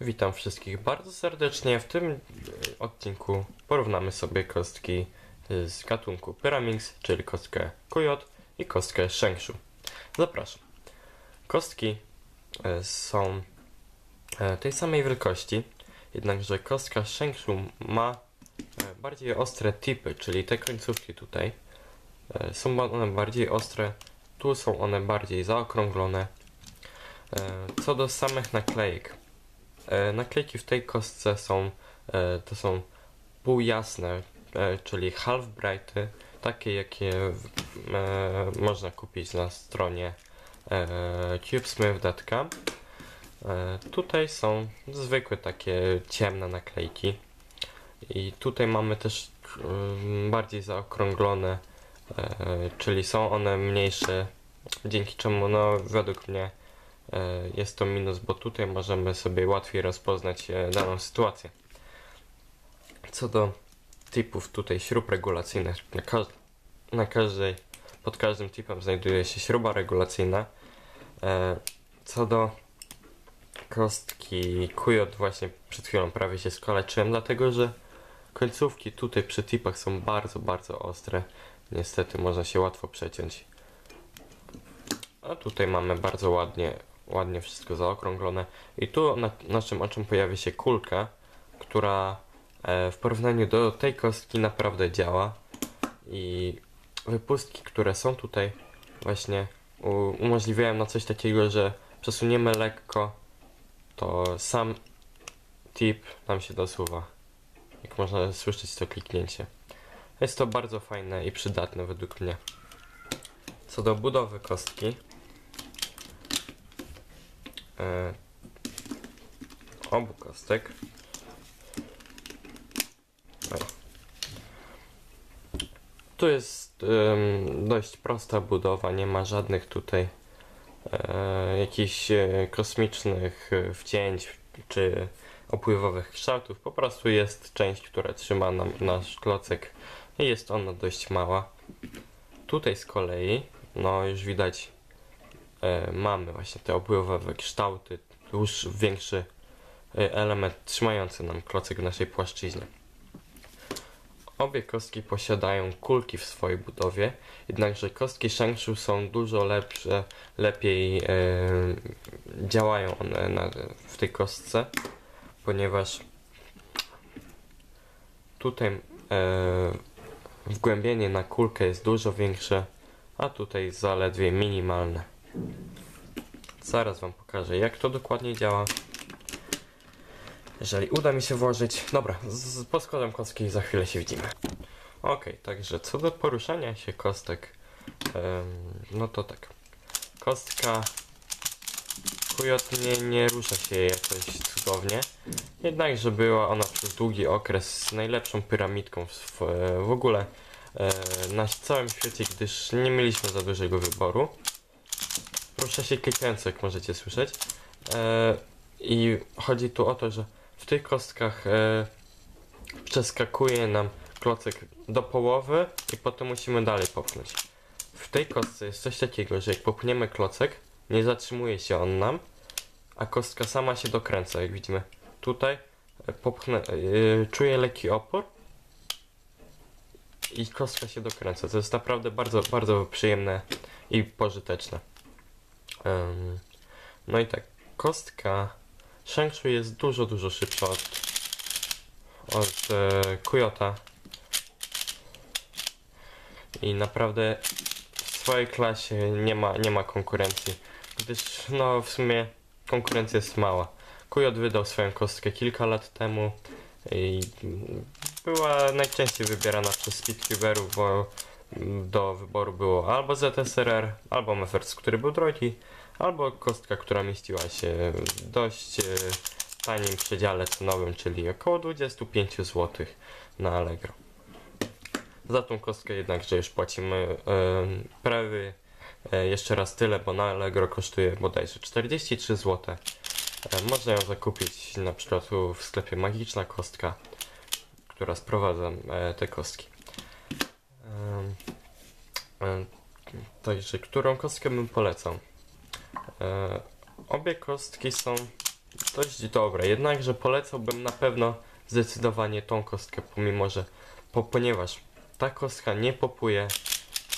Witam wszystkich bardzo serdecznie. W tym e, odcinku porównamy sobie kostki e, z gatunku Pyramix, czyli kostkę Kujot i kostkę Shengshu. Zapraszam. Kostki e, są tej samej wielkości, jednakże kostka Shengshu ma bardziej ostre tipy, czyli te końcówki tutaj są one bardziej ostre, tu są one bardziej zaokrąglone. Co do samych naklejek, Naklejki w tej kostce są, e, to są półjasne, e, czyli half brighty, takie jakie e, można kupić na stronie e, cubesmith.com. E, Tutaj są zwykłe takie ciemne naklejki i tutaj mamy też mm, bardziej zaokrąglone, e, czyli są one mniejsze, dzięki czemu no według mnie E, jest to minus, bo tutaj możemy sobie łatwiej rozpoznać e, daną sytuację. Co do typów tutaj śrub regulacyjnych, na, na każdej, pod każdym typem znajduje się śruba regulacyjna. E, Co do kostki Kujot właśnie przed chwilą prawie się skaleczyłem, dlatego że końcówki tutaj przy tipach są bardzo, bardzo ostre. Niestety można się łatwo przeciąć. A tutaj mamy bardzo ładnie, ładnie wszystko zaokrąglone. I tu na naszym oczom pojawia się kulka, która e, w porównaniu do tej kostki naprawdę działa. I wypustki, które są tutaj właśnie umożliwiają na coś takiego, że przesuniemy lekko, to sam tip nam się dosuwa. Jak można słyszeć to kliknięcie. Jest to bardzo fajne i przydatne według mnie. Co do budowy kostki, e, obu kostek. Oj. Tu jest dość prosta budowa, nie ma żadnych tutaj e, jakichś e, kosmicznych e, wcięć czy opływowych kształtów. Po prostu jest część, która trzyma nam nasz klocek i jest ona dość mała. Tutaj z kolei, no już widać mamy właśnie te opływowe kształty, już większy e, element trzymający nam klocek w naszej płaszczyźnie. Obie kostki posiadają kulki w swojej budowie, jednakże kostki Shengshu są dużo lepsze, lepiej e, działają one na, w tej kostce, ponieważ tutaj e, wgłębienie na kulkę jest dużo większe, a tutaj zaledwie minimalne. Zaraz Wam pokażę, jak to dokładnie działa. Jeżeli uda mi się włożyć. Dobra, z, poskładam kostki za chwilę się widzimy. Ok, także co do poruszania się kostek, no to tak. Kostka Kujot nie, rusza się jakoś cudownie. Jednakże była ona przez długi okres najlepszą piramidką w, w, w ogóle e, na całym świecie, gdyż nie mieliśmy za dużego wyboru. Rusza się klikająco, jak możecie słyszeć. E, I chodzi tu o to, że w tych kostkach e, przeskakuje nam klocek do połowy i potem musimy dalej popchnąć. W tej kostce jest coś takiego, że jak popchniemy klocek, nie zatrzymuje się on nam, a kostka sama się dokręca, jak widzimy. Tutaj e, popchnę, e, czuję lekki opór i kostka się dokręca. To jest naprawdę bardzo, bardzo przyjemne i pożyteczne. Em, no i tak, kostka Shengshu jest dużo, dużo szybsza od, od e, Kujota. I naprawdę w swojej klasie nie ma, nie ma konkurencji, gdyż no w sumie konkurencja jest mała. Kujot wydał swoją kostkę kilka lat temu i była najczęściej wybierana przez speedcuberów, bo do wyboru było albo ZSRR, albo Mefers, który był drogi, albo kostka, która mieściła się w dość e, tanim przedziale cenowym, czyli około 25 zł na Allegro. Za tą kostkę jednakże już płacimy e, prawie e, jeszcze raz tyle, bo na Allegro kosztuje bodajże 43 zł. E, można ją zakupić na przykład w sklepie Magiczna Kostka, która sprowadza e, te kostki. Także, którą kostkę bym polecał? E, obie kostki są dość dobre. Jednakże polecałbym na pewno zdecydowanie tą kostkę, pomimo że, po, ponieważ ta kostka nie popuje,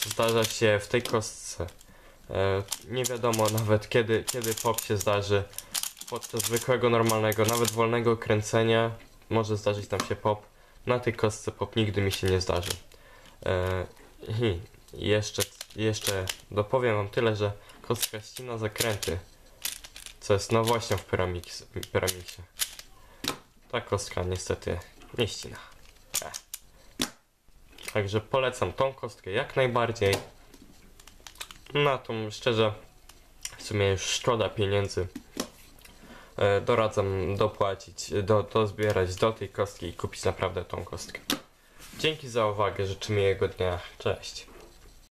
zdarza się w tej kostce. E, nie wiadomo nawet kiedy, kiedy pop się zdarzy. Podczas zwykłego, normalnego, nawet wolnego kręcenia może zdarzyć tam się pop. Na tej kostce pop nigdy mi się nie zdarzy. E, I jeszcze, jeszcze dopowiem wam tyle, że kostka ścina zakręty, co jest nowością w Pyramix, Pyramixie. Ta kostka niestety nie ścina. E. Także polecam tą kostkę jak najbardziej. Na tą szczerze w sumie już szkoda pieniędzy. E, doradzam dopłacić, do, dozbierać do tej kostki i kupić naprawdę tą kostkę. Dzięki za uwagę, życzę miłego dnia. Cześć.